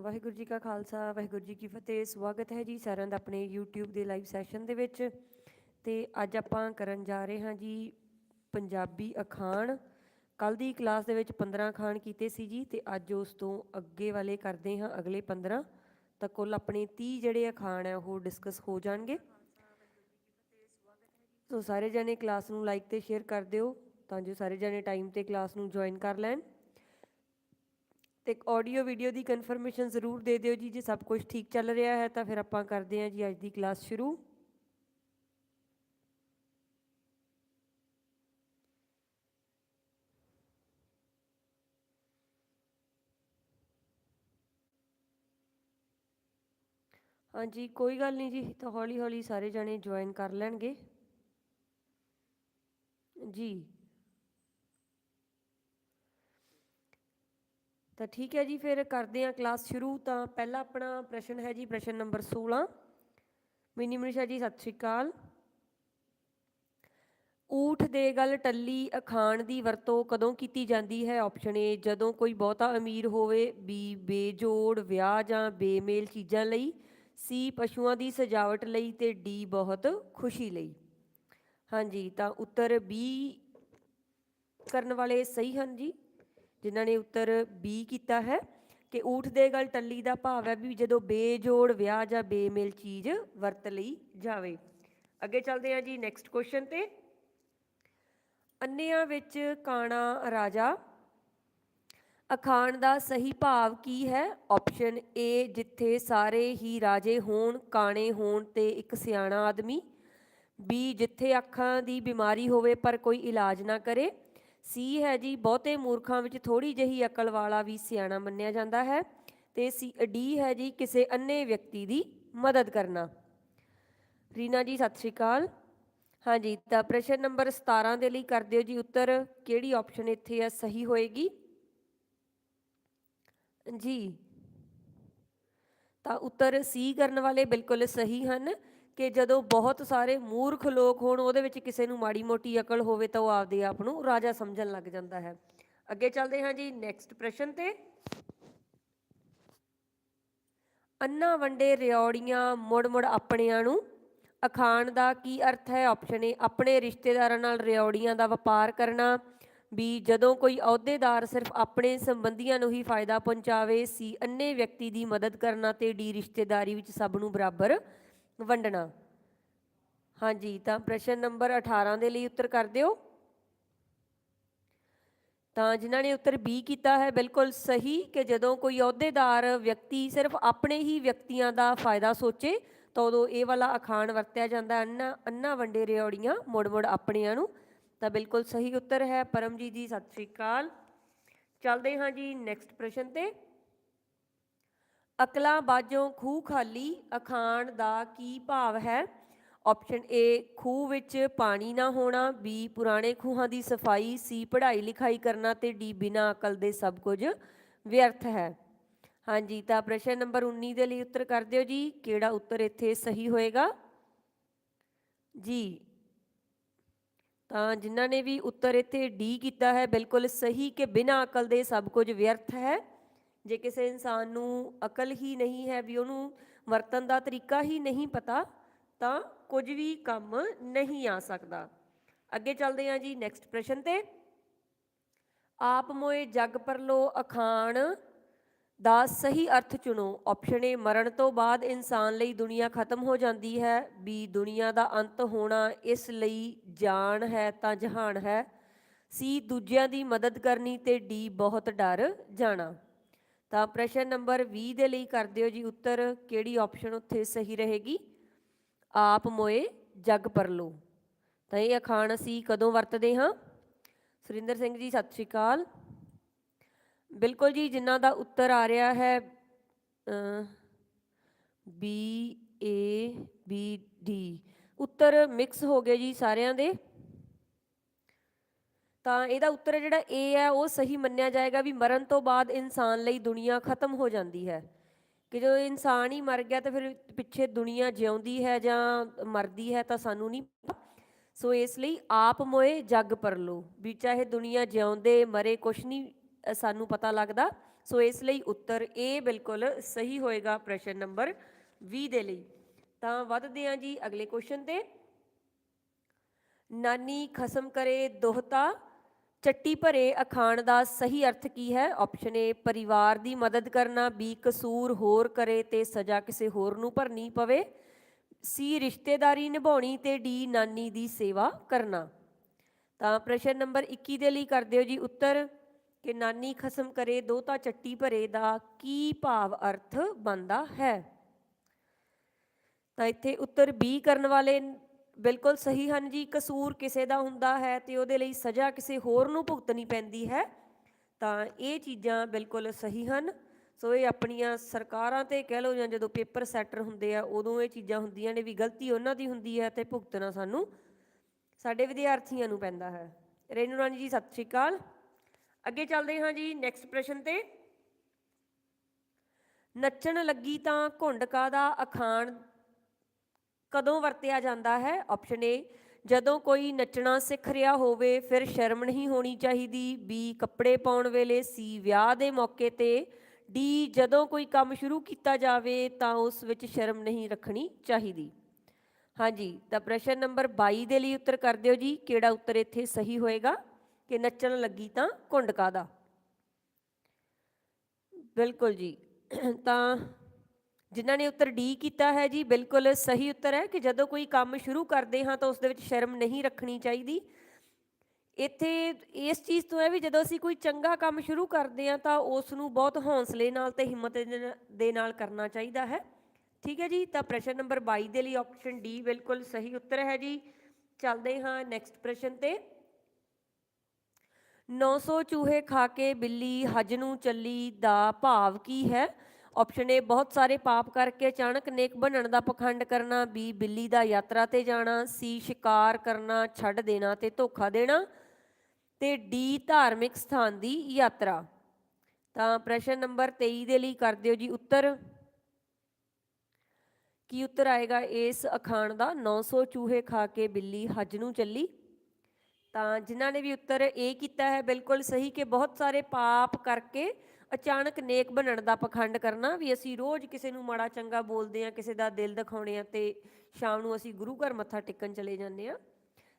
ਵਾਹਿਗੁਰੂ ਜੀ ਕਾ ਖਾਲਸਾ, ਵਾਹਿਗੁਰੂ ਜੀ ਕੀ ਫਤਿਹ। ਸਵਾਗਤ ਹੈ ਜੀ ਸਾਰਿਆਂ ਦਾ ਆਪਣੇ YouTube ਦੇ ਲਾਈਵ ਸੈਸ਼ਨ ਦੇ ਵਿੱਚ। ਤੇ ਅੱਜ ਆਪਾਂ ਕਰਨ ਜਾ ਰਹੇ ਹਾਂ ਜੀ ਪੰਜਾਬੀ ਅਖਾਣ। ਕੱਲ ਦੀ ਕਲਾਸ ਦੇ ਵਿੱਚ 15 ਅਖਾਣ ਕੀਤੇ ਸੀ ਜੀ ਤੇ ਅੱਜ ਉਸ ਤੋਂ ਅੱਗੇ ਵਾਲੇ ਕਰਦੇ ਹਾਂ ਅਗਲੇ 15 ਤਾਂ ਕੁੱਲ ਆਪਣੇ 30 ਜਿਹੜੇ ਅਖਾਣ ਹੈ ਉਹ ਡਿਸਕਸ ਹੋ ਜਾਣਗੇ। ਸੋ ਸਾਰੇ ਜਣੇ ਕਲਾਸ ਨੂੰ ਲਾਈਕ ਤੇ ਸ਼ੇਅਰ ਕਰ ਦਿਓ ਤਾਂ ਜੋ ਸਾਰੇ ਜਣੇ ਟਾਈਮ ਤੇ ਕਲਾਸ ਨੂੰ ਜੁਆਇਨ ਕਰ ਲੈਣ। ਤੇ ਆਡੀਓ ਵੀਡੀਓ ਦੀ ਕਨਫਰਮੇਸ਼ਨ ਜ਼ਰੂਰ ਦੇ ਦਿਓ ਜੀ, ਜੇ ਸਭ ਕੁਝ ਠੀਕ ਚੱਲ ਰਿਹਾ ਹੈ ਤਾਂ ਫਿਰ ਆਪਾਂ ਕਰਦੇ ਹਾਂ ਜੀ ਅੱਜ ਦੀ ਕਲਾਸ ਸ਼ੁਰੂ। ਹਾਂਜੀ, ਕੋਈ ਗੱਲ ਨਹੀਂ ਜੀ, ਤਾਂ ਹੌਲੀ ਹੌਲੀ ਸਾਰੇ ਜਣੇ ਜੁਆਇਨ ਕਰ ਲੈਣਗੇ। ਜੀ। ਤਾਂ ਠੀਕ ਹੈ ਜੀ, ਫਿਰ ਕਰਦੇ ਹਾਂ ਕਲਾਸ ਸ਼ੁਰੂ ਤਾਂ ਪਹਿਲਾ ਆਪਣਾ ਪ੍ਰਸ਼ਨ ਹੈ ਜੀ, ਪ੍ਰਸ਼ਨ ਨੰਬਰ 16 ਮਿਨੀ ਮਨੀਸ਼ਾ ਜੀ, ਸਤਿ ਸ਼੍ਰੀ ਅਕਾਲ। ਊਠ ਦੇ ਗੱਲ ਟੱਲੀ ਅਖਾਣ ਦੀ ਵਰਤੋਂ ਕਦੋਂ ਕੀਤੀ ਜਾਂਦੀ ਹੈ? ਆਪਸ਼ਨ ਏ ਜਦੋਂ ਕੋਈ ਬਹੁਤਾ ਅਮੀਰ ਹੋਵੇ ਬੀ ਬੇਜੋੜ, ਵਿਆਹ ਜਾਂ ਬੇਮੇਲ ਚੀਜ਼ਾਂ ਲਈ। ਸੀ ਪਸ਼ੂਆਂ ਦੀ ਸਜਾਵਟ ਲਈ ਤੇ ਡੀ ਬਹੁਤ ਖੁਸ਼ੀ ਲਈ। ਹਾਂਜੀ, ਤਾਂ ਉੱਤਰ ਬੀ ਕਰਨ ਵਾਲੇ ਸਹੀ ਹਨ ਜੀ। ਜਿਨ੍ਹਾਂ ਨੇ ਉੱਤਰ ਬੀ ਕੀਤਾ ਹੈ ਕਿ ਊਠ ਦੇ ਗਲ ਟੱਲੀ ਦਾ ਭਾਵ ਹੈ ਵੀ ਜਦੋਂ ਬੇਜੋੜ ਵਿਆਹ ਜਾਂ ਬੇਮੇਲ ਚੀਜ਼ ਵਰਤ ਲਈ ਜਾਵੇ। ਅੱਗੇ ਚੱਲਦੇ ਹਾਂ ਜੀ ਨੈਕਸਟ ਕੁਐਸਚਨ ਤੇ। ਅੰਨਿਆਂ ਵਿੱਚ ਕਾਣਾ ਰਾਜਾ, ਅਖਾਣ ਦਾ ਸਹੀ ਭਾਵ ਕੀ ਹੈ? ਆਪਸ਼ਨ ਏ ਜਿੱਥੇ ਸਾਰੇ ਹੀ ਰਾਜੇ ਹੋਣ, ਕਾਣੇ ਹੋਣ ਤੇ ਇੱਕ ਸਿਆਣਾ ਆਦਮੀ। ਬੀ ਜਿੱਥੇ ਅੱਖਾਂ ਦੀ ਬਿਮਾਰੀ ਹੋਵੇ ਪਰ ਕੋਈ ਇਲਾਜ ਨਾ ਕਰੇ। ਸੀ ਹੈ ਜੀ, ਬਹੁਤੇ ਮੂਰਖਾਂ ਵਿੱਚ ਥੋੜੀ ਜਿਹੀ ਅਕਲ ਵਾਲਾ ਵੀ ਸਿਆਣਾ ਮੰਨਿਆ ਜਾਂਦਾ ਹੈ ਤੇ ਸੀ, ਡੀ ਹੈ ਜੀ, ਕਿਸੇ ਅੰਨੇ ਵਿਅਕਤੀ ਦੀ ਮਦਦ ਕਰਨਾ। ਰੀਨਾ ਜੀ, ਸਤਿ ਸ਼੍ਰੀ ਅਕਾਲ। ਹਾਂਜੀ ਤਾਂ ਪ੍ਰਸ਼ਨ ਨੰਬਰ 17 ਦੇ ਲਈ ਕਰ ਦਿਓ ਜੀ ਉੱਤਰ, ਕਿਹੜੀ ਆਪਸ਼ਨ ਇੱਥੇ ਆ, ਸਹੀ ਹੋਏਗੀ? ਜੀ। ਤਾਂ ਉੱਤਰ ਸੀ ਕਰਨ ਵਾਲੇ ਬਿਲਕੁਲ ਸਹੀ ਹਨ। ਕਿ ਜਦੋਂ ਬਹੁਤ ਸਾਰੇ ਮੂਰਖ ਲੋਕ ਹੋਣ, ਉਹਦੇ ਵਿੱਚ ਕਿਸੇ ਨੂੰ ਮਾੜੀ ਮੋਟੀ ਅਕਲ ਹੋਵੇ ਤਾਂ ਉਹ ਆਪਦੇ ਆਪ ਨੂੰ ਰਾਜਾ ਸਮਝਣ ਲੱਗ ਜਾਂਦਾ ਹੈ। ਅੱਗੇ ਚੱਲਦੇ ਹਾਂ ਜੀ ਨੈਕਸਟ ਪ੍ਰਸ਼ਨ ਤੇ। ਅੰਨਾ ਵੰਡੇ ਰਿਉੜੀਆਂ ਮੁੜ ਮੁੜ ਆਪਣਿਆਂ ਨੂੰ। ਅਖਾਣ ਦਾ ਕੀ ਅਰਥ ਹੈ? ਆਪਸ਼ਨ ਏ ਆਪਣੇ ਰਿਸ਼ਤੇਦਾਰਾਂ ਨਾਲ ਰਿਉੜੀਆਂ ਦਾ ਵਪਾਰ ਕਰਨਾ। ਵੀ ਜਦੋਂ ਕੋਈ ਅਹੁਦੇਦਾਰ ਸਿਰਫ ਆਪਣੇ ਸੰਬੰਧੀਆਂ ਨੂੰ ਹੀ ਫਾਇਦਾ ਪਹੁੰਚਾਵੇ ਸੀ ਅੰਨੇ ਵਿਅਕਤੀ ਦੀ ਮਦਦ ਕਰਨਾ ਤੇ ਡੀ ਰਿਸ਼ਤੇਦਾਰੀ ਵਿੱਚ ਸਭ ਨੂੰ ਬਰਾਬਰ ਵੰਡਣਾ। ਹਾਂਜੀ, ਤਾਂ ਪ੍ਰਸ਼ਨ ਨੰਬਰ 18 ਦੇ ਲਈ ਉੱਤਰ ਕਰ ਦਿਓ। ਤਾਂ ਜਿਨ੍ਹਾਂ ਨੇ ਉੱਤਰ ਬੀ ਕੀਤਾ ਹੈ, ਬਿਲਕੁਲ ਸਹੀ ਕਿ ਜਦੋਂ ਕੋਈ ਅਹੁਦੇਦਾਰ ਵਿਅਕਤੀ ਸਿਰਫ ਆਪਣੇ ਹੀ ਵਿਅਕਤੀਆਂ ਦਾ ਫਾਇਦਾ ਸੋਚੇ, ਤਾਂ ਉਦੋਂ ਇਹ ਵਾਲਾ ਅਖਾਣ ਵਰਤਿਆ ਜਾਂਦਾ ਅੰਨਾ ਅੰਨਾ ਵੰਡੇ ਰਿਉੜੀਆਂ ਮੁੜ ਮੁੜ ਆਪਣਿਆਂ ਨੂੰ। ਤਾਂ ਬਿਲਕੁਲ ਸਹੀ ਉੱਤਰ ਹੈ, ਪਰਮਜੀਤ ਜੀ, ਸਤਿ ਸ਼੍ਰੀ ਅਕਾਲ। ਚੱਲਦੇ ਹਾਂ ਜੀ ਨੈਕਸਟ ਪ੍ਰਸ਼ਨ ਤੇ। ਅਕਲਾਂ ਬਾਜੋਂ ਖੂਹ ਖਾਲੀ ਅਖਾਣ ਦਾ ਕੀ ਭਾਵ ਹੈ? ਆਪਸ਼ਨ ਏ ਖੂਹ ਵਿੱਚ ਪਾਣੀ ਨਾ ਹੋਣਾ। ਬੀ ਪੁਰਾਣੇ ਖੂਹਾਂ ਦੀ ਸਫ਼ਾਈ। ਸੀ ਪੜ੍ਹਾਈ ਲਿਖਾਈ ਕਰਨਾ ਤੇ ਡੀ ਬਿਨਾ ਅਕਲ ਦੇ ਸਭ ਕੁਝ ਵਿਅਰਥ ਹੈ। ਹਾਂਜੀ, ਤਾਂ ਪ੍ਰਸ਼ਨ ਨੰਬਰ 19 ਦੇ ਲਈ ਉੱਤਰ ਕਰ ਦਿਓ ਜੀ। ਕਿਹੜਾ ਉੱਤਰ ਇੱਥੇ ਸਹੀ ਹੋਏਗਾ? ਜੀ। ਤਾਂ ਜਿਨ੍ਹਾਂ ਨੇ ਵੀ ਉੱਤਰ ਇੱਥੇ ਡੀ ਕੀਤਾ ਹੈ, ਬਿਲਕੁਲ ਸਹੀ ਕਿ ਬਿਨਾ ਅਕਲ ਦੇ ਸਭ ਕੁਝ ਵਿਅਰਥ ਹੈ। ਜੇ ਕਿਸੇ ਇਨਸਾਨ ਨੂੰ ਅਕਲ ਹੀ ਨਹੀਂ ਹੈ ਵੀ ਉਹਨੂੰ ਵਰਤਨ ਦਾ ਤਰੀਕਾ ਹੀ ਨਹੀਂ ਪਤਾ, ਤਾਂ ਕੁਝ ਵੀ ਕੰਮ ਨਹੀਂ ਆ ਸਕਦਾ। ਅੱਗੇ ਚੱਲਦੇ ਹਾਂ ਜੀ ਨੈਕਸਟ ਪ੍ਰਸ਼ਨ ਤੇ। ਆਪ ਮੋਏ ਜਗ ਪਰਲੋ ਅਖਾਣ, ਦਾ ਸਹੀ ਅਰਥ ਚੁਣੋ। ਆਪਸ਼ਨ ਏ ਮਰਨ ਤੋਂ ਬਾਅਦ ਇਨਸਾਨ ਲਈ ਦੁਨੀਆ ਖਤਮ ਹੋ ਜਾਂਦੀ ਹੈ। ਬੀ ਦੁਨੀਆ ਦਾ ਅੰਤ ਹੋਣਾ ਇਸ ਲਈ ਜਾਨ ਹੈ ਤਾਂ ਜਹਾਨ ਹੈ। ਸੀ ਦੂਜਿਆਂ ਦੀ ਮਦਦ ਕਰਨੀ ਤੇ ਡੀ ਬਹੁਤ ਡਰ ਜਾਣਾ। ਤਾਂ ਪ੍ਰਸ਼ਨ ਨੰਬਰ 20 ਦੇ ਲਈ ਕਰ ਦਿਓ ਜੀ ਉੱਤਰ, ਕਿਹੜੀ ਆਪਸ਼ਨ ਉੱਥੇ ਸਹੀ ਰਹੇਗੀ? ਆਪ ਮੋਏ, ਜਗ ਪਰਲੋ। ਤਾਂ ਇਹ ਅਖਾਣ ਅਸੀਂ ਕਦੋਂ ਵਰਤਦੇ ਹਾਂ? ਸੁਰਿੰਦਰ ਸਿੰਘ ਜੀ, ਸਤਿ ਸ਼੍ਰੀ ਅਕਾਲ। ਬਿਲਕੁਲ ਜੀ ਜਿਨ੍ਹਾਂ ਦਾ ਉੱਤਰ ਆ ਰਿਹਾ ਹੈ ਬੀ ਏ ਬੀ ਡੀ ਉੱਤਰ ਮਿਕਸ ਹੋ ਗਏ ਜੀ ਸਾਰਿਆਂ ਦੇ। ਤਾਂ ਇਹਦਾ ਉੱਤਰ ਜਿਹੜਾ ਏ ਹੈ, ਉਹ ਸਹੀ ਮੰਨਿਆ ਜਾਏਗਾ ਵੀ ਮਰਨ ਤੋਂ ਬਾਅਦ ਇਨਸਾਨ ਲਈ ਦੁਨੀਆ ਖਤਮ ਹੋ ਜਾਂਦੀ ਹੈ। ਕਿ ਜਦੋਂ ਇਨਸਾਨ ਹੀ ਮਰ ਗਿਆ ਤਾਂ ਫਿਰ ਪਿੱਛੇ ਦੁਨੀਆ ਜਿਉਂਦੀ ਹੈ ਜਾਂ ਮਰਦੀ ਹੈ ਤਾਂ ਸਾਨੂੰ ਨਹੀਂ ਸੋ ਇਸ ਲਈ ਆਪ ਮੋਏ, ਜਗ ਪਰਲੋ ਵੀ ਚਾਹੇ ਦੁਨੀਆ ਜਿਉਂਦੇ, ਮਰੇ, ਕੁਛ ਨਹੀਂ ਸਾਨੂੰ ਪਤਾ ਲੱਗਦਾ। ਸੋ ਇਸ ਲਈ ਉੱਤਰ ਇਹ ਬਿਲਕੁਲ ਸਹੀ ਹੋਏਗਾ ਪ੍ਰਸ਼ਨ ਨੰਬਰ 20 ਦੇ ਲਈ। ਤਾਂ ਵੱਧਦੇ ਹਾਂ ਜੀ ਅਗਲੇ ਕੁਐਸਚਨ ਤੇ। ਨਾਨੀ ਖਸਮ ਕਰੇ ਦੋਹਤਾ ਚੱਟੀ ਭਰੇ ਅਖਾਣ ਦਾ ਸਹੀ ਅਰਥ ਕੀ ਹੈ? ਆਪਸ਼ਨ ਏ ਪਰਿਵਾਰ ਦੀ ਮਦਦ ਕਰਨਾ ਬੀ ਕਸੂਰ ਹੋਰ ਕਰੇ ਤੇ ਸਜ਼ਾ ਕਿਸੇ ਹੋਰ ਨੂੰ ਭਰਨੀ ਪਵੇ। ਸੀ ਰਿਸ਼ਤੇਦਾਰੀ ਨਿਭਾਉਣੀ ਤੇ ਡੀ ਨਾਨੀ ਦੀ ਸੇਵਾ ਕਰਨਾ। ਤਾਂ ਪ੍ਰਸ਼ਨ ਨੰਬਰ 21 ਦੇ ਲਈ ਕਰ ਦਿਓ ਜੀ ਉੱਤਰ। ਕਿ ਨਾਨੀ ਖਸਮ ਕਰੇ ਦੋਹਤਾ ਚੱਟੀ ਭਰੇ ਦਾ ਕੀ ਭਾਵ ਅਰਥ ਬਣਦਾ ਹੈ? ਤਾਂ ਇੱਥੇ ਉੱਤਰ ਬੀ ਕਰਨ ਵਾਲੇ ਬਿਲਕੁਲ ਸਹੀ ਹਨ ਜੀ, ਕਸੂਰ ਕਿਸੇ ਦਾ ਹੁੰਦਾ ਹੈ ਤੇ ਉਹਦੇ ਲਈ ਸਜ਼ਾ ਕਿਸੇ ਹੋਰ ਨੂੰ ਭੁਗਤਣੀ ਪੈਂਦੀ ਹੈ, ਤਾਂ ਇਹ ਚੀਜ਼ਾਂ ਬਿਲਕੁਲ ਸਹੀ ਹਨ। ਸੋ ਇਹ ਆਪਣੀਆਂ ਸਰਕਾਰਾਂ ਤੇ ਕਹਿ ਲਓ ਜਾਂ ਜਦੋਂ ਪੇਪਰ ਸੈਟਰ ਹੁੰਦੇ ਆ, ਉਦੋਂ ਇਹ ਚੀਜ਼ਾਂ ਹੁੰਦੀਆਂ ਨੇ ਵੀ ਗਲਤੀ ਉਹਨਾਂ ਦੀ ਹੁੰਦੀ ਹੈ ਤੇ ਭੁਗਤਣਾ ਸਾਨੂੰ ਸਾਡੇ ਵਿਦਿਆਰਥੀਆਂ ਨੂੰ ਪੈਂਦਾ ਹੈ। ਰੇਨੂ ਰਾਣੀ ਜੀ, ਸਤਿ ਸ਼੍ਰੀ ਅਕਾਲ। ਅੱਗੇ ਚੱਲਦੇ ਹਾਂ ਜੀ ਨੈਕਸਟ ਪ੍ਰਸ਼ਨ ਤੇ। ਨੱਚਣ ਲੱਗੀ ਤਾਂ ਘੁੰਡਕਾ ਦਾ ਅਖਾਣ ਕਦੋਂ ਵਰਤਿਆ ਜਾਂਦਾ ਹੈ? ਆਪਸ਼ਨ ਏ ਜਦੋਂ ਕੋਈ ਨੱਚਣਾ ਸਿੱਖ ਰਿਹਾ ਹੋਵੇ, ਫਿਰ ਸ਼ਰਮ ਨਹੀਂ ਹੋਣੀ ਚਾਹੀਦੀ। ਬੀ ਕੱਪੜੇ ਪਾਉਣ ਵੇਲੇ ਸੀ ਵਿਆਹ ਦੇ ਮੌਕੇ ਤੇ। ਡੀ ਜਦੋਂ ਕੋਈ ਕੰਮ ਸ਼ੁਰੂ ਕੀਤਾ ਜਾਵੇ, ਤਾਂ ਉਸ ਵਿੱਚ ਸ਼ਰਮ ਨਹੀਂ ਰੱਖਣੀ ਚਾਹੀਦੀ। ਹਾਂਜੀ, ਤਾਂ ਪ੍ਰਸ਼ਨ ਨੰਬਰ 22 ਦੇ ਲਈ ਉੱਤਰ ਕਰ ਦਿਓ ਜੀ। ਕਿਹੜਾ ਉੱਤਰ ਇੱਥੇ ਸਹੀ ਹੋਏਗਾ? ਕਿ ਨੱਚਣ ਲੱਗੀ ਤਾਂ ਘੁੰਡ ਦਾ ਬਿਲਕੁਲ ਜੀ। ਤਾਂ ਜਿਨ੍ਹਾਂ ਨੇ ਉੱਤਰ ਡੀ ਕੀਤਾ ਹੈ ਜੀ, ਬਿਲਕੁਲ ਸਹੀ ਉੱਤਰ ਹੈ ਕਿ ਜਦੋਂ ਕੋਈ ਕੰਮ ਸ਼ੁਰੂ ਕਰਦੇ ਹਾਂ ਤਾਂ ਉਸ ਦੇ ਵਿੱਚ ਸ਼ਰਮ ਨਹੀਂ ਰੱਖਣੀ ਚਾਹੀਦੀ। ਇੱਥੇ ਇਸ ਚੀਜ਼ ਤੋਂ ਹੈ ਵੀ ਜਦੋਂ ਅਸੀਂ ਕੋਈ ਚੰਗਾ ਕੰਮ ਸ਼ੁਰੂ ਕਰਦੇ ਹਾਂ ਤਾਂ ਉਸ ਨੂੰ ਬਹੁਤ ਹੌਸਲੇ ਨਾਲ ਤੇ ਹਿੰਮਤ ਦੇ ਨਾਲ- ਕਰਨਾ ਚਾਹੀਦਾ ਹੈ। ਠੀਕ ਹੈ ਜੀ, ਤਾਂ ਪ੍ਰਸ਼ਨ ਨੰਬਰ 22 ਦੇ ਲਈ ਆਪਸ਼ਨ ਡੀ ਬਿਲਕੁਲ ਸਹੀ ਉੱਤਰ ਹੈ ਜੀ। ਚੱਲਦੇ ਹਾਂ ਨੈਕਸਟ ਪ੍ਰਸ਼ਨ ਤੇ। 900 ਚੂਹੇ ਖਾ ਕੇ ਬਿੱਲੀ, ਹਜ ਨੂੰ ਚੱਲੀ ਦਾ ਭਾਵ ਕੀ ਹੈ? ਆਪਸ਼ਨ ਏ ਬਹੁਤ ਸਾਰੇ ਪਾਪ ਕਰਕੇ ਅਚਾਨਕ ਨੇਕ ਬਣਨ ਦਾ ਪਖੰਡ ਕਰਨਾ ਬੀ ਬਿੱਲੀ ਦਾ ਯਾਤਰਾ ਤੇ ਜਾਣਾ ਸੀ ਸ਼ਿਕਾਰ ਕਰਨਾ, ਛੱਡ ਦੇਣਾ ਤੇ ਧੋਖਾ ਦੇਣਾ ਤੇ ਡੀ ਧਾਰਮਿਕ ਸਥਾਨ ਦੀ ਯਾਤਰਾ। ਤਾਂ ਪ੍ਰਸ਼ਨ ਨੰਬਰ 23 ਦੇ ਲਈ ਕਰ ਦਿਓ ਜੀ ਉੱਤਰ। ਕੀ ਉੱਤਰ ਆਏਗਾ? ਇਸ ਅਖਾਣ ਦਾ 900 ਚੂਹੇ ਖਾ ਕੇ ਬਿੱਲੀ ਹੱਜ ਨੂੰ ਚੱਲੀ। ਤਾਂ ਜਿਨ੍ਹਾਂ ਨੇ ਵੀ ਉੱਤਰ ਇਹ ਕੀਤਾ ਹੈ, ਬਿਲਕੁਲ ਸਹੀ ਕਿ ਬਹੁਤ ਸਾਰੇ ਪਾਪ ਕਰਕੇ ਅਚਾਨਕ ਨੇਕ ਬਣਨ ਦਾ ਪਖੰਡ ਕਰਨਾ ਵੀ ਅਸੀਂ ਰੋਜ਼ ਕਿਸੇ ਨੂੰ ਮਾੜਾ ਚੰਗਾ ਬੋਲਦੇ ਆ ਕਿਸੇ ਦਾ ਦਿਲ ਦਿਖਾਉਣੇ ਆ ਤੇ ਸ਼ਾਮ ਨੂੰ ਅਸੀਂ ਗੁਰੂ ਘਰ ਮੱਥਾ ਟੇਕਣ ਚਲੇ ਜਾਂਦੇ ਆ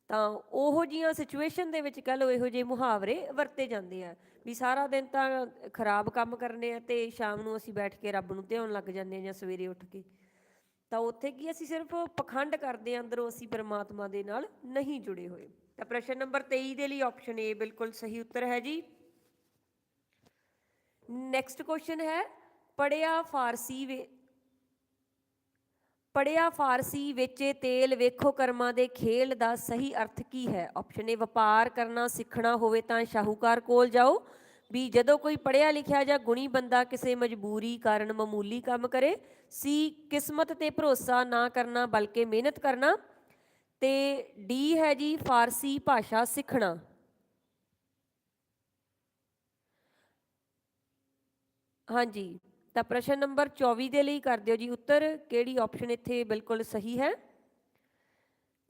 ਤਾਂ ਉਹੋ ਜੀਆਂ ਸਿਚੁਏਸ਼ਨ ਦੇ ਵਿੱਚ ਕਹ ਲਓ ਇਹੋ ਜਿਹੇ ਮੁਹਾਵਰੇ ਵਰਤੇ ਜਾਂਦੇ ਆ ਵੀ ਸਾਰਾ ਦਿਨ ਤਾਂ ਖਰਾਬ ਕੰਮ ਕਰਨੇ ਆ ਤੇ ਸ਼ਾਮ ਨੂੰ ਅਸੀਂ ਬੈਠ ਕੇ ਰੱਬ ਨੂੰ ਧਿਆਉਣ ਲੱਗ ਜਾਂਦੇ ਆ ਜਾਂ ਸਵੇਰੇ ਉੱਠ ਕੇ। ਤਾਂ ਉੱਥੇ ਕੀ ਅਸੀਂ ਸਿਰਫ ਪਖੰਡ ਕਰਦੇ ਆਂ ਅੰਦਰੋਂ ਅਸੀਂ ਪਰਮਾਤਮਾ ਦੇ ਨਾਲ ਨਹੀਂ ਜੁੜੇ ਹੋਏ। ਤਾਂ ਪ੍ਰਸ਼ਨ ਨੰਬਰ 23 ਦੇ ਲਈ ਆਪਸ਼ਨ ਏ ਬਿਲਕੁਲ ਸਹੀ ਉੱਤਰ ਹੈ ਜੀ। ਨੈਕਸਟ ਕੁਐਸਚਨ ਹੈ ਪੜਿਆ ਫਾਰਸੀ ਵੇ ਪੜਿਆ ਫਾਰਸੀ ਵਿੱਚ ਤੇਲ ਵੇਖੋ ਕਰਮਾਂ ਦੇ ਖੇਲ ਦਾ ਸਹੀ ਅਰਥ ਕੀ ਹੈ? ਆਪਸ਼ਨ ਏ ਵਪਾਰ ਕਰਨਾ, ਸਿੱਖਣਾ ਹੋਵੇ ਤਾਂ ਸ਼ਾਹੂਕਾਰ ਕੋਲ ਜਾਓ। ਵੀ ਜਦੋਂ ਕੋਈ ਪੜਿਆ ਲਿਖਿਆ ਜਾਂ ਗੁਣੀ ਬੰਦਾ ਕਿਸੇ ਮਜਬੂਰੀ ਕਾਰਨ ਮਾਮੂਲੀ ਕੰਮ ਕਰੇ। ਸੀ ਕਿਸਮਤ ਤੇ ਭਰੋਸਾ ਨਾ ਕਰਨਾ, ਬਲਕਿ ਮਿਹਨਤ ਕਰਨਾ। ਤੇ ਡੀ ਹੈ ਜੀ, ਫਾਰਸੀ ਭਾਸ਼ਾ ਸਿੱਖਣਾ। ਹਾਂਜੀ, ਤਾਂ ਪ੍ਰਸ਼ਨ ਨੰਬਰ 24 ਦੇ ਲਈ ਕਰ ਦਿਓ ਜੀ ਉੱਤਰ, ਕਿਹੜੀ ਆਪਸ਼ਨ ਇੱਥੇ ਬਿਲਕੁਲ ਸਹੀ ਹੈ?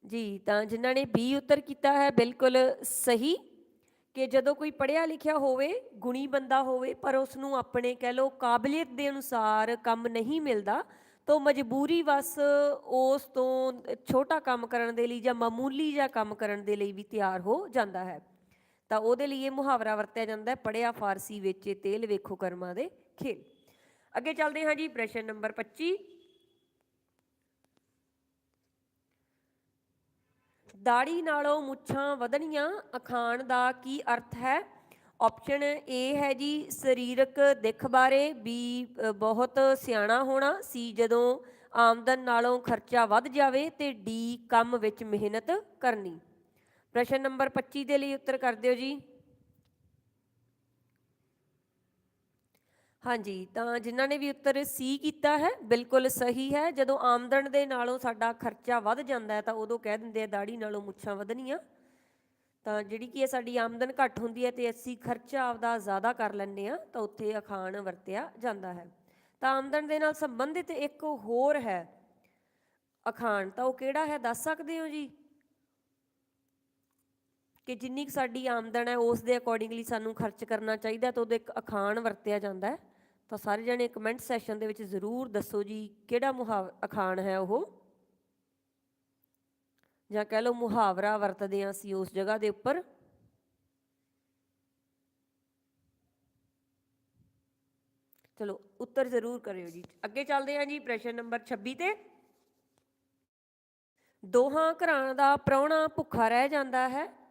ਜੀ, ਤਾਂ ਜਿਨ੍ਹਾਂ ਨੇ ਬੀ ਉੱਤਰ ਕੀਤਾ ਹੈ, ਬਿਲਕੁਲ ਸਹੀ। ਕਿ ਜਦੋਂ ਕੋਈ ਪੜ੍ਹਿਆ ਲਿਖਿਆ ਹੋਵੇ, ਗੁਣੀ ਬੰਦਾ ਹੋਵੇ, ਪਰ ਉਸ ਨੂੰ ਆਪਣੇ ਕਹਿ ਲਓ ਕਾਬਲੀਅਤ ਦੇ ਅਨੁਸਾਰ ਕੰਮ ਨਹੀਂ ਮਿਲਦਾ, ਤਾਂ ਉਹ ਮਜਬੂਰੀ ਵਸ ਉਸ ਤੋਂ ਛੋਟਾ ਕੰਮ ਕਰਨ ਦੇ ਲਈ ਜਾਂ ਮਾਮੂਲੀ ਜਿਹਾ ਕੰਮ ਕਰਨ ਦੇ ਲਈ ਵੀ ਤਿਆਰ ਹੋ ਜਾਂਦਾ ਹੈ। ਤਾਂ ਉਹਦੇ ਲਈ ਇਹ ਮੁਹਾਵਰਾ ਵਰਤਿਆ ਜਾਂਦਾ ਹੈ ਪੜਿਆ ਫਾਰਸੀ ਵੇਚੇ ਤੇਲ ਵੇਖੋ ਕਰਮਾਂ ਦੇ। ਖੇਲ ਅੱਗੇ ਚੱਲਦੇ ਹਾਂ ਜੀ, ਪ੍ਰਸ਼ਨ ਨੰਬਰ 25 ਦਾੜੀ ਨਾਲੋਂ ਮੁੱਛਾਂ ਵਧਣੀਆਂ ਅਖਾਣ ਦਾ ਕੀ ਅਰਥ ਹੈ? ਆਪਸ਼ਨ ਏ ਹੈ ਜੀ, ਸਰੀਰਕ ਦਿੱਖ ਬਾਰੇ ਬੀ ਬਹੁਤ ਸਿਆਣਾ ਹੋਣਾ ਸੀ ਜਦੋਂ ਆਮਦਨ ਨਾਲੋਂ ਖਰਚਾ ਵੱਧ ਜਾਵੇ, ਤੇ ਡੀ ਕੰਮ ਵਿੱਚ ਮਿਹਨਤ ਕਰਨੀ। ਪ੍ਰਸ਼ਨ ਨੰਬਰ 25 ਦੇ ਲਈ ਉੱਤਰ ਕਰ ਦਿਓ ਜੀ। ਹਾਂਜੀ, ਤਾਂ ਜਿਨ੍ਹਾਂ ਨੇ ਵੀ ਉੱਤਰ ਸੀ ਕੀਤਾ ਹੈ, ਬਿਲਕੁਲ ਸਹੀ ਹੈ। ਜਦੋਂ ਆਮਦਨ ਦੇ ਨਾਲੋਂ ਸਾਡਾ ਖਰਚਾ ਵੱਧ ਜਾਂਦਾ ਹੈ, ਤਾਂ ਉਦੋਂ ਕਹਿ ਦਿੰਦੇ ਆ, ਦਾੜੀ ਨਾਲੋਂ ਮੁੱਛਾਂ ਵਧਣੀਆਂ। ਤਾਂ ਜਿਹੜੀ ਕੀ ਹੈ, ਸਾਡੀ ਆਮਦਨ ਘੱਟ ਹੁੰਦੀ ਹੈ ਤੇ ਅਸੀਂ ਖਰਚਾ ਆਪਦਾ ਜ਼ਿਆਦਾ ਕਰ ਲੈਂਦੇ ਆ ਤਾਂ ਉੱਥੇ ਅਖਾਣ ਵਰਤਿਆ ਜਾਂਦਾ ਹੈ। ਤਾਂ ਆਮਦਨ ਦੇ ਨਾਲ ਸੰਬੰਧਿਤ ਇੱਕ ਹੋਰ ਹੈ ਅਖਾਣ, ਤਾਂ ਉਹ ਕਿਹੜਾ ਹੈ, ਦੱਸ ਸਕਦੇ ਹੋ ਜੀ? ਕਿ ਜਿੰਨੀ ਕੁ ਸਾਡੀ ਆਮਦਨ ਹੈ, ਉਸ ਦੇ ਅਕੋਰਡਿੰਗਲੀ ਸਾਨੂੰ ਖਰਚ ਕਰਨਾ ਚਾਹੀਦਾ ਤਾਂ ਉਹਦੇ ਇੱਕ ਅਖਾਣ ਵਰਤਿਆ ਜਾਂਦਾ ਹੈ। ਤਾਂ ਸਾਰੇ ਜਣੇ ਕਮੈਂਟ ਸੈਸ਼ਨ ਦੇ ਵਿੱਚ ਜ਼ਰੂਰ ਦੱਸੋ ਜੀ ਕਿਹੜਾ ਮੁਹਾਵ ਅਖਾਣ ਹੈ ਉਹ? ਜਾਂ ਕਹਿ ਲਓ ਮੁਹਾਵਰਾ ਵਰਤਦੇ ਹਾਂ ਅਸੀਂ ਉਸ ਜਗ੍ਹਾ ਦੇ ਉੱਪਰ। ਚਲੋ, ਉੱਤਰ ਜ਼ਰੂਰ ਕਰਿਓ ਜੀ। ਅੱਗੇ ਚੱਲਦੇ ਹਾਂ ਜੀ ਪ੍ਰਸ਼ਨ ਨੰਬਰ 26 ਤੇ। ਦੋਹਾਂ ਘਰਾਂ ਦਾ ਪ੍ਰਾਹੁਣਾ ਭੁੱਖਾ ਰਹਿ ਜਾਂਦਾ ਹੈ।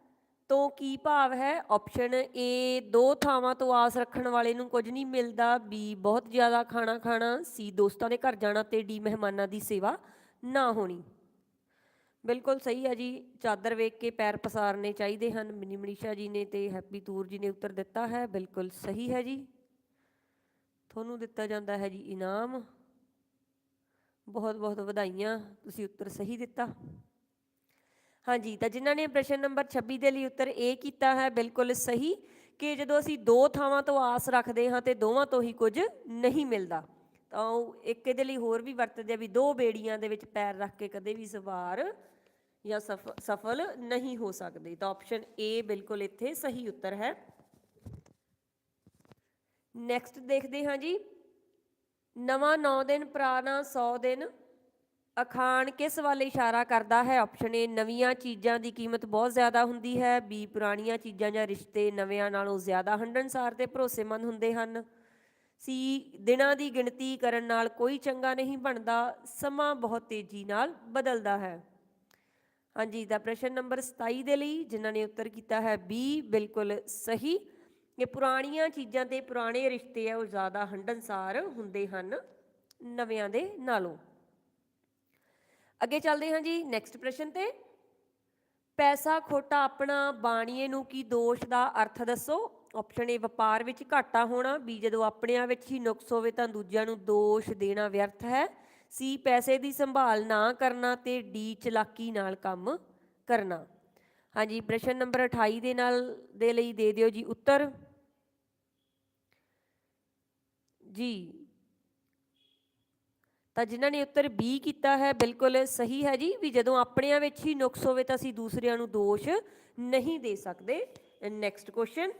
ਤੋਂ ਕੀ ਭਾਵ ਹੈ? ਆਪਸ਼ਨ ਏ ਦੋ ਥਾਵਾਂ ਤੋਂ ਆਸ ਰੱਖਣ ਵਾਲੇ ਨੂੰ ਕੁਝ ਨਹੀਂ ਮਿਲਦਾ। ਬੀ ਬਹੁਤ ਜ਼ਿਆਦਾ ਖਾਣਾ ਖਾਣਾ। ਸੀ ਦੋਸਤਾਂ ਦੇ ਘਰ ਜਾਣਾ ਤੇ ਡੀ ਮਹਿਮਾਨਾਂ ਦੀ ਸੇਵਾ ਨਾ ਹੋਣੀ। ਬਿਲਕੁਲ ਸਹੀ ਹੈ ਜੀ। ਚਾਦਰ ਵੇਖ ਕੇ ਪੈਰ ਪਸਾਰਨੇ ਚਾਹੀਦੇ ਹਨ। ਮਿਨੀ ਮਨੀਸ਼ਾ ਜੀ ਨੇ ਤੇ ਹੈਪੀ ਤੂਰ ਜੀ ਨੇ ਉੱਤਰ ਦਿੱਤਾ ਹੈ। ਬਿਲਕੁਲ ਸਹੀ ਹੈ ਜੀ। ਤੁਹਾਨੂੰ ਦਿੱਤਾ ਜਾਂਦਾ ਹੈ ਜੀ ਇਨਾਮ। ਬਹੁਤ ਬਹੁਤ ਵਧਾਈਆਂ। ਤੁਸੀਂ ਉੱਤਰ ਸਹੀ ਦਿੱਤਾ। ਹਾਂਜੀ, ਤਾਂ ਜਿਨ੍ਹਾਂ ਨੇ ਪ੍ਰਸ਼ਨ ਨੰਬਰ 26 ਦੇ ਲਈ ਉੱਤਰ ਇਹ ਕੀਤਾ ਹੈ, ਬਿਲਕੁਲ ਸਹੀ ਕਿ ਜਦੋਂ ਅਸੀਂ ਦੋ ਥਾਵਾਂ ਤੋਂ ਆਸ ਰੱਖਦੇ ਹਾਂ ਤੇ ਦੋਵਾਂ ਤੋਂ ਹੀ ਕੁਝ ਨਹੀਂ ਮਿਲਦਾ। ਤਾਂ ਉਹ ਇੱਕ ਇਹਦੇ ਲਈ ਹੋਰ ਵੀ ਵਰਤਦੇ ਆ ਵੀ ਦੋ ਬੇੜੀਆਂ ਦੇ ਵਿੱਚ ਪੈਰ ਰੱਖ ਕੇ ਕਦੇ ਵੀ ਸਵਾਰ ਜਾਂ ਸਫ- ਸਫਲ ਨਹੀਂ ਹੋ ਸਕਦੇ। ਤਾਂ ਆਪਸ਼ਨ ਏ ਬਿਲਕੁਲ ਇੱਥੇ ਸਹੀ ਉੱਤਰ ਹੈ। ਨੈਕਸਟ ਦੇਖਦੇ ਹਾਂ ਜੀ। ਨਵਾਂ 9 ਦਿਨ, ਪੁਰਾਣਾ 100 ਦਿਨ ਅਖਾਣ ਕਿਸ ਵੱਲ ਇਸ਼ਾਰਾ ਕਰਦਾ ਹੈ? ਆਪਸ਼ਨ ਏ ਨਵੀਆਂ ਚੀਜ਼ਾਂ ਦੀ ਕੀਮਤ ਬਹੁਤ ਜ਼ਿਆਦਾ ਹੁੰਦੀ ਹੈ। ਬੀ ਪੁਰਾਣੀਆਂ ਚੀਜ਼ਾਂ ਜਾਂ ਰਿਸ਼ਤੇ ਨਵਿਆਂ ਨਾਲੋਂ ਜ਼ਿਆਦਾ ਹੰਢਣਸਾਰ ਤੇ ਭਰੋਸੇਮੰਦ ਹੁੰਦੇ ਹਨ। ਸੀ ਦਿਨਾਂ ਦੀ ਗਿਣਤੀ ਕਰਨ ਨਾਲ ਕੋਈ ਚੰਗਾ ਨਹੀਂ ਬਣਦਾ। ਸਮਾਂ ਬਹੁਤ ਤੇਜ਼ੀ ਨਾਲ ਬਦਲਦਾ ਹੈ। ਹਾਂਜੀ, ਦਾ ਪ੍ਰਸ਼ਨ ਨੰਬਰ 27 ਦੇ ਲਈ ਜਿਨ੍ਹਾਂ ਨੇ ਉੱਤਰ ਕੀਤਾ ਹੈ ਬੀ ਬਿਲਕੁਲ ਸਹੀ। ਕਿ ਪੁਰਾਣੀਆਂ ਚੀਜ਼ਾਂ ਤੇ ਪੁਰਾਣੇ ਰਿਸ਼ਤੇ ਆ, ਉਹ ਜ਼ਿਆਦਾ ਹੰਢਣਸਾਰ ਹੁੰਦੇ ਹਨ ਨਵਿਆਂ ਦੇ ਨਾਲੋਂ। ਅੱਗੇ ਚੱਲਦੇ ਹਾਂ ਜੀ ਨੈਕਸਟ ਪ੍ਰਸ਼ਨ ਤੇ। ਪੈਸਾ ਖੋਟਾ ਆਪਣਾ ਬਾਣੀਏ ਨੂੰ ਕੀ ਦੋਸ਼ ਦਾ ਅਰਥ ਦੱਸੋ? ਆਪਸ਼ਨ ਏ ਵਪਾਰ ਵਿੱਚ ਘਾਟਾ ਹੋਣਾ। ਬੀ ਜਦੋਂ ਆਪਣਿਆਂ ਵਿੱਚ ਹੀ ਨੁਕਸ ਹੋਵੇ ਤਾਂ ਦੂਜਿਆਂ ਨੂੰ ਦੋਸ਼ ਦੇਣਾ ਵਿਅਰਥ ਹੈ। ਸੀ ਪੈਸੇ ਦੀ ਸੰਭਾਲ ਨਾ ਕਰਨਾ ਤੇ ਡੀ ਚਲਾਕੀ ਨਾਲ ਕੰਮ ਕਰਨਾ। ਹਾਂਜੀ, ਪ੍ਰਸ਼ਨ ਨੰਬਰ 28 ਦੇ ਨਾਲ, ਦੇ ਲਈ ਦੇ ਦਿਓ ਜੀ ਉੱਤਰ। ਜੀ ਤਾਂ ਜਿਨ੍ਹਾਂ ਨੇ ਉੱਤਰ B ਕੀਤਾ ਹੈ, ਬਿਲਕੁਲ ਸਹੀ ਹੈ ਜੀ, ਵੀ ਜਦੋਂ ਆਪਣਿਆਂ ਵਿੱਚ ਹੀ ਨੁਕਸ ਹੋਵੇ ਤਾਂ ਅਸੀਂ ਦੂਸਰਿਆਂ ਨੂੰ ਦੋਸ਼ ਨਹੀਂ ਦੇ ਸਕਦੇ। ਨੈਕਸਟ ਕੁਐਸਚਨ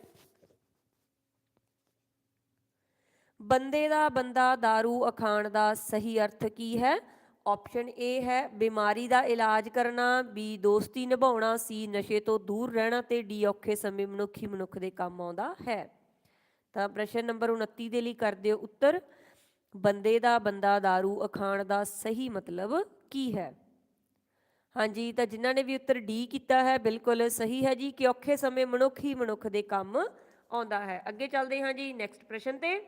ਬੰਦੇ ਦਾ ਬੰਦਾ दारू ਅਖਾਣ ਦਾ ਸਹੀ ਅਰਥ ਕੀ ਹੈ? ਆਪਸ਼ਨ A ਹੈ, ਬਿਮਾਰੀ ਦਾ ਇਲਾਜ ਕਰਨਾ, B, ਦੋਸਤੀ ਨਿਭਾਉਣਾ, C, ਨਸ਼ੇ ਤੋਂ ਦੂਰ ਰਹਿਣਾ ਤੇ D, ਔਖੇ ਸਮੇਂ ਮਨੁੱਖੀ ਮਨੁੱਖ ਦੇ ਕੰਮ ਆਉਂਦਾ ਹੈ। ਤਾਂ ਪ੍ਰਸ਼ਨ ਨੰਬਰ 29 ਦੇ ਲਈ ਕਰ ਦਿਓ ਉੱਤਰ। ਬੰਦੇ ਦਾ, ਬੰਦਾ दारू, ਅਖਾਣ ਦਾ ਸਹੀ ਮਤਲਬ ਕੀ ਹੈ? ਹਾਂਜੀ, ਤਾਂ ਜਿਨ੍ਹਾਂ ਨੇ ਵੀ ਉੱਤਰ ਡੀ ਕੀਤਾ ਹੈ, ਬਿਲਕੁਲ ਸਹੀ ਹੈ ਜੀ, ਕਿ ਔਖੇ ਸਮੇਂ ਮਨੁੱਖ ਹੀ ਮਨੁੱਖ ਦੇ ਕੰਮ ਆਉਂਦਾ ਹੈ। ਅੱਗੇ ਚੱਲਦੇ ਹਾਂ ਜੀ ਨੈਕਸਟ ਪ੍ਰਸ਼ਨ ਤੇ।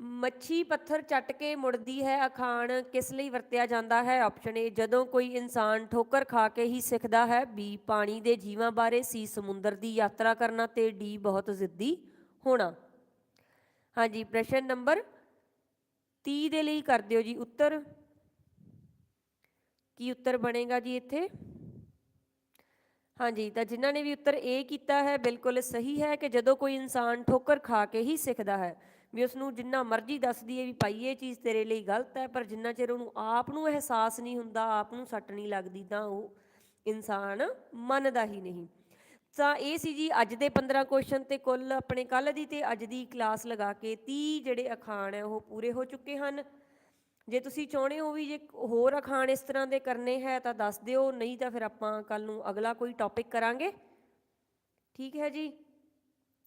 ਮੱਛੀ ਪੱਥਰ ਚੱਟ ਕੇ ਮੁੜਦੀ ਹੈ, ਅਖਾਣ ਕਿਸ ਲਈ ਵਰਤਿਆ ਜਾਂਦਾ ਹੈ? ਆਪਸ਼ਨ ਏ ਜਦੋਂ ਕੋਈ ਇਨਸਾਨ ਠੋਕਰ ਖਾ ਕੇ ਹੀ ਸਿੱਖਦਾ ਹੈ। ਬੀ ਪਾਣੀ ਦੇ ਜੀਵਾਂ ਬਾਰੇ ਸੀ ਸਮੁੰਦਰ ਦੀ ਯਾਤਰਾ ਕਰਨਾ ਤੇ ਡੀ ਬਹੁਤ ਜ਼ਿੱਦੀ ਹੋਣਾ। ਹਾਂਜੀ, ਪ੍ਰਸ਼ਨ ਨੰਬਰ 30 ਦੇ ਲਈ ਕਰ ਦਿਓ ਜੀ ਉੱਤਰ। ਕੀ ਉੱਤਰ ਬਣੇਗਾ ਜੀ ਇੱਥੇ? ਹਾਂਜੀ, ਤਾਂ ਜਿਨ੍ਹਾਂ ਨੇ ਵੀ ਉੱਤਰ A ਕੀਤਾ ਹੈ, ਬਿਲਕੁਲ ਸਹੀ ਹੈ ਕਿ ਜਦੋਂ ਕੋਈ ਇਨਸਾਨ ਠੋਕਰ ਖਾ ਕੇ ਹੀ ਸਿੱਖਦਾ ਹੈ, ਵੀ ਉਸ ਨੂੰ ਜਿੰਨਾ ਮਰਜ਼ੀ ਦੱਸਦੀ ਹੈ ਵੀ ਭਾਈ ਇਹ ਚੀਜ਼ ਤੇਰੇ ਲਈ ਗਲਤ ਹੈ, ਪਰ ਜਿੰਨਾ ਚਿਰ ਉਹਨੂੰ ਆਪ ਨੂੰ ਅਹਿਸਾਸ ਨਹੀਂ ਹੁੰਦਾ, ਆਪ ਨੂੰ ਸੱਟ ਨਹੀਂ ਲੱਗਦੀ, ਤਾਂ ਉਹ ਇਨਸਾਨ ਮੰਨਦਾ ਹੀ ਨਹੀਂ। ਤਾਂ ਇਹ ਸੀ ਜੀ ਅੱਜ ਦੇ 15 ਕੁਐਸਚਨ ਤੇ ਕੁੱਲ ਆਪਣੇ ਕੱਲ ਦੀ ਤੇ ਅੱਜ ਦੀ ਕਲਾਸ ਲਗਾ ਕੇ 30 ਜਿਹੜੇ ਅਖਾਣ ਹੈ ਉਹ ਪੂਰੇ ਹੋ ਚੁੱਕੇ ਹਨ। ਜੇ ਤੁਸੀਂ ਚਾਹੁੰਦੇ ਹੋ ਵੀ ਜੇ ਹੋਰ ਅਖਾਣ ਇਸ ਤਰ੍ਹਾਂ ਦੇ ਕਰਨੇ ਹੈ ਤਾਂ ਦੱਸ ਦਿਓ, ਨਹੀਂ ਤਾਂ ਫਿਰ ਆਪਾਂ ਕੱਲ ਨੂੰ ਅਗਲਾ ਕੋਈ ਟੌਪਿਕ ਕਰਾਂਗੇ। ਠੀਕ ਹੈ ਜੀ?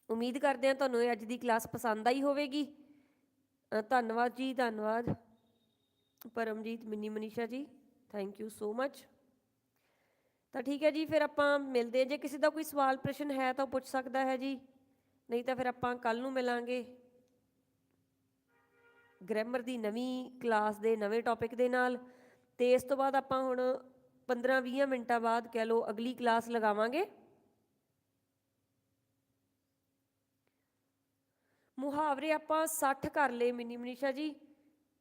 ਉਮੀਦ ਕਰਦੇ ਹਾਂ ਤੁਹਾਨੂੰ ਇਹ ਅੱਜ ਦੀ ਕਲਾਸ ਪਸੰਦ ਆਈ ਹੋਵੇਗੀ। ਧੰਨਵਾਦ ਜੀ, ਧੰਨਵਾਦ। ਪਰਮਜੀਤ, ਮਿੰਨੀ ਮਨੀਸ਼ਾ ਜੀ ਥੈਂਕ ਯੂ ਸੋ ਮੱਚ ਤਾਂ ਠੀਕ ਹੈ ਜੀ, ਫਿਰ ਆਪਾਂ ਮਿਲਦੇ ਹਾਂ। ਜੇ ਕਿਸੇ ਦਾ ਕੋਈ ਸਵਾਲ, ਪ੍ਰਸ਼ਨ ਹੈ ਤਾਂ ਉਹ ਪੁੱਛ ਸਕਦਾ ਹੈ ਜੀ। ਨਹੀਂ ਤਾਂ ਫਿਰ ਆਪਾਂ ਕੱਲ ਨੂੰ ਮਿਲਾਂਗੇ। ਗ੍ਰਾਮਰ ਦੀ ਨਵੀਂ ਕਲਾਸ ਦੇ ਨਵੇਂ ਟੌਪਿਕ ਦੇ ਨਾਲ। ਤੇ ਇਸ ਤੋਂ ਬਾਅਦ ਆਪਾਂ ਹੁਣ 15-20 ਮਿੰਟਾਂ ਬਾਅਦ ਕਹਿ ਲਓ ਅਗਲੀ ਕਲਾਸ ਲਗਾਵਾਂਗੇ। ਮੁਹਾਵਰੇ ਆਪਾਂ 60 ਕਰ ਲਏ ਮਿਨੀ ਮਨੀਸ਼ਾ ਜੀ।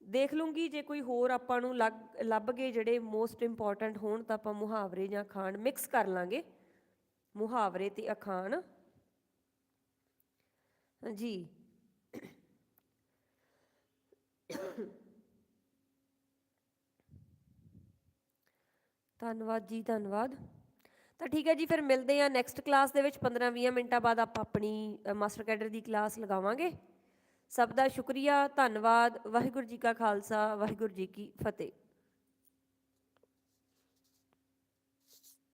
ਦੇਖ ਲੂੰਗੀ, ਜੇ ਕੋਈ ਹੋਰ ਆਪਾਂ ਨੂੰ ਲੱਭ ਗਏ ਜਿਹੜੇ ਮੋਸਟ ਇੰਪੋਰਟੈਂਟ ਹੋਣ ਤਾਂ ਆਪਾਂ ਮੁਹਾਵਰੇ ਜਾਂ ਅਖਾਣ ਮਿਕਸ ਕਰ ਲਾਂਗੇ। ਮੁਹਾਵਰੇ ਤੇ ਅਖਾਣ। ਜੀ ਧੰਨਵਾਦ ਜੀ, ਧੰਨਵਾਦ। ਤਾਂ ਠੀਕ ਹੈ ਜੀ, ਫਿਰ ਮਿਲਦੇ ਆ ਨੈਕਸਟ ਕਲਾਸ ਦੇ ਵਿੱਚ 15-20 ਮਿੰਟਾਂ ਬਾਅਦ ਆਪਾਂ ਆਪਣੀ ਮਾਸਟਰ ਕੈਡਰ ਦੀ ਕਲਾਸ ਲਗਾਵਾਂਗੇ। ਸਭ ਦਾ ਸ਼ੁਕਰੀਆ ਧੰਨਵਾਦ ਵਾਹਿਗੁਰੂ ਜੀ ਕਾ ਖਾਲਸਾ ਵਾਹਿਗੁਰੂ ਜੀ ਕੀ ਫਤਿਹ।